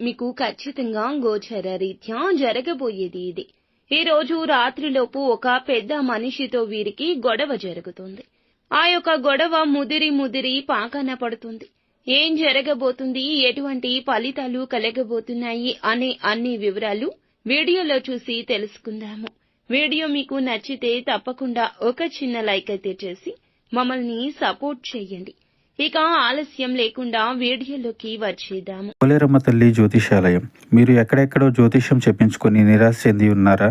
మీకు ఖచ్చితంగా గోచర రీత్యా జరగబోయేది ఇది. ఈ రోజు రాత్రిలోపు ఒక పెద్ద మనిషితో వీరికి గొడవ జరుగుతుంది. ఆ యొక్క గొడవ ముదిరి ముదిరి పాకన పడుతుంది. ఏం జరగబోతుంది? ఎటువంటి ఫలితాలు కలగబోతున్నాయి? అనే అన్ని వివరాలు వీడియోలో చూసి తెలుసుకుందాము. వీడియో మీకు నచ్చితే తప్పకుండా ఒక చిన్న లైక్ అయితే చేసి మమ్మల్ని సపోర్ట్ చేయండి. ఇక ఆలస్యం లేకుండా వీడియోలోకి వచ్చేద్దాము. పోలేరమ్మ తల్లి జ్యోతిషాలయం. మీరు ఎక్కడెక్కడో జ్యోతిష్యం చెప్పించుకొని నిరాశ చెంది ఉన్నారా?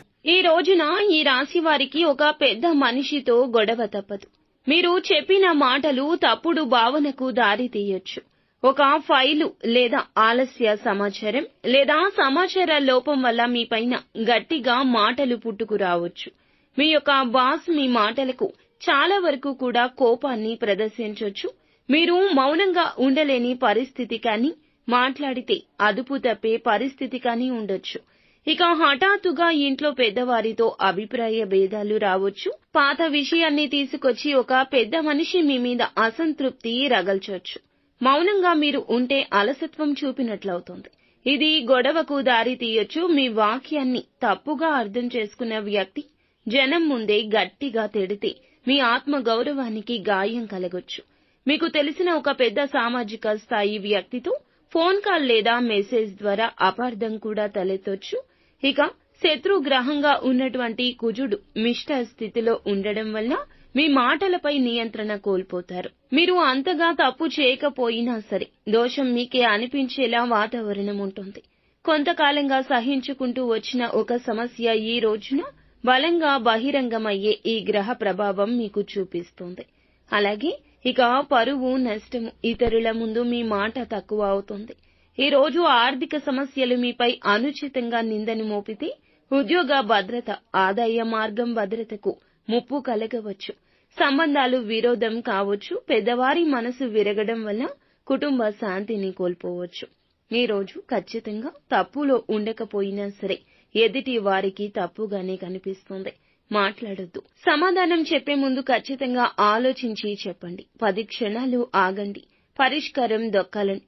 ఈ రోజున ఈ రాశి వారికి ఒక పెద్ద మనిషితో గొడవ తప్పదు. మీరు చెప్పిన మాటలు తప్పుడు భావనకు దారి తీయొచ్చు. ఒక ఫైలు లేదా ఆలస్య సమాచారం లేదా సమాచార లోపం వల్ల మీ పైన గట్టిగా మాటలు పుట్టుకురావచ్చు. మీ యొక్క బాస్ మీ మాటలకు చాలా వరకు కూడా కోపాన్ని ప్రదర్శించొచ్చు. మీరు మౌనంగా ఉండలేని పరిస్థితి కానీ మాట్లాడితే అదుపు తప్పే పరిస్థితి కానీ ఉండొచ్చు. ఇక హఠాత్తుగా ఇంట్లో పెద్దవారితో అభిప్రాయ భేదాలు రావచ్చు. పాత విషయాన్ని తీసుకొచ్చి ఒక పెద్ద మనిషి మీ మీద అసంతృప్తి రగల్చొచ్చు. మౌనంగా మీరు ఉంటే అలసత్వం చూపినట్లవుతుంది. ఇది గొడవకు దారి తీయొచ్చు. మీ వాక్యాన్ని తప్పుగా అర్థం చేసుకున్న వ్యక్తి జనం ముందే గట్టిగా తిడితే మీ ఆత్మ గౌరవానికి గాయం కలగొచ్చు. మీకు తెలిసిన ఒక పెద్ద సామాజిక స్థాయి వ్యక్తితో ఫోన్ కాల్ లేదా మెసేజ్ ద్వారా అపార్థం కూడా తలెత్తొచ్చు. ఇక శత్రు గ్రహంగా ఉన్నటువంటి కుజుడు మిష్ట స్థితిలో ఉండడం వల్ల మీ మాటలపై నియంత్రణ కోల్పోతారు. మీరు అంతగా తప్పు చేయకపోయినా సరే దోషం మీకే అనిపించేలా వాతావరణం ఉంటుంది. కొంతకాలంగా సహించుకుంటూ వచ్చిన ఒక సమస్య ఈ రోజున బలంగా బహిరంగమయ్యే ఈ గ్రహ ప్రభావం మీకు చూపిస్తుంది. అలాగే ఇక పరువు నష్టము ఇతరుల ముందు మీ మాట తక్కువ అవుతుంది. ఈ రోజు ఆర్థిక సమస్యలు మీపై అనుచితంగా నిందను మోపితే ఉద్యోగ భద్రత ఆదాయ మార్గం భద్రతకు ముప్పు కలగవచ్చు. సంబంధాలు విరోధం కావచ్చు. పెద్దవారి మనసు విరగడం వల్ల కుటుంబ శాంతిని కోల్పోవచ్చు. ఈ రోజు ఖచ్చితంగా తప్పులో ఉండకపోయినా సరే ఎదుటి వారికి తప్పుగానే కనిపిస్తుంది. మాట్లాడొద్దు. సమాధానం చెప్పే ముందు ఖచ్చితంగా ఆలోచించి చెప్పండి. పది క్షణాలు ఆగండి. పరిష్కారం దొక్కాలని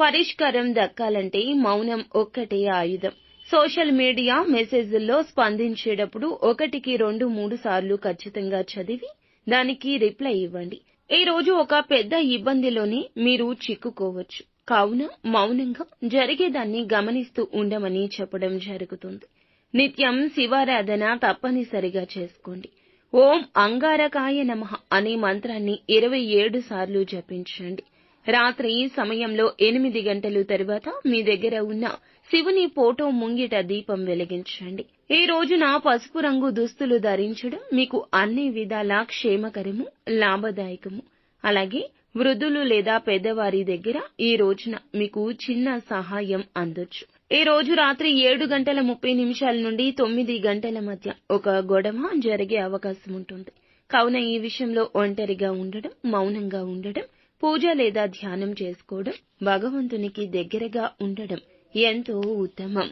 పరిష్కారం దక్కాలంటే మౌనం ఒక్కటే ఆయుధం. సోషల్ మీడియా మెసేజ్ల్లో స్పందించేటప్పుడు ఒకటికి రెండు మూడు సార్లు ఖచ్చితంగా చదివి దానికి రిప్లై ఇవ్వండి. ఈ రోజు ఒక పెద్ద ఇబ్బందిలోనే మీరు చిక్కుకోవచ్చు. కావున మౌనంగా జరిగేదాన్ని గమనిస్తూ ఉండమని చెప్పడం జరుగుతుంది. నిత్యం శివారాధన తప్పనిసరిగా చేసుకోండి. ఓం అంగారకాయ నమః అనే మంత్రాన్ని ఇరవై ఏడు సార్లు జపించండి. రాత్రి ఈ సమయంలో ఎనిమిది గంటలు తరువాత మీ దగ్గర ఉన్న శివుని ఫోటో ముంగిట దీపం వెలిగించండి. ఈ రోజున పసుపు రంగు దుస్తులు ధరించడం మీకు అన్ని విధాలా క్షేమకరము లాభదాయకము. అలాగే వృద్ధులు లేదా పెద్దవారి దగ్గర ఈ రోజున మీకు చిన్న సహాయం అందొచ్చు. ఈ రోజు రాత్రి ఏడు గంటల ముప్పై నిమిషాల నుండి తొమ్మిది గంటల మధ్య ఒక గొడవ జరిగే అవకాశం ఉంటుంది. కావున ఈ విషయంలో ఒంటరిగా ఉండడం మౌనంగా ఉండడం పూజ లేదా ధ్యానం చేసుకోవడం భగవంతునికి దగ్గరగా ఉండడం ఎంతో ఉత్తమం.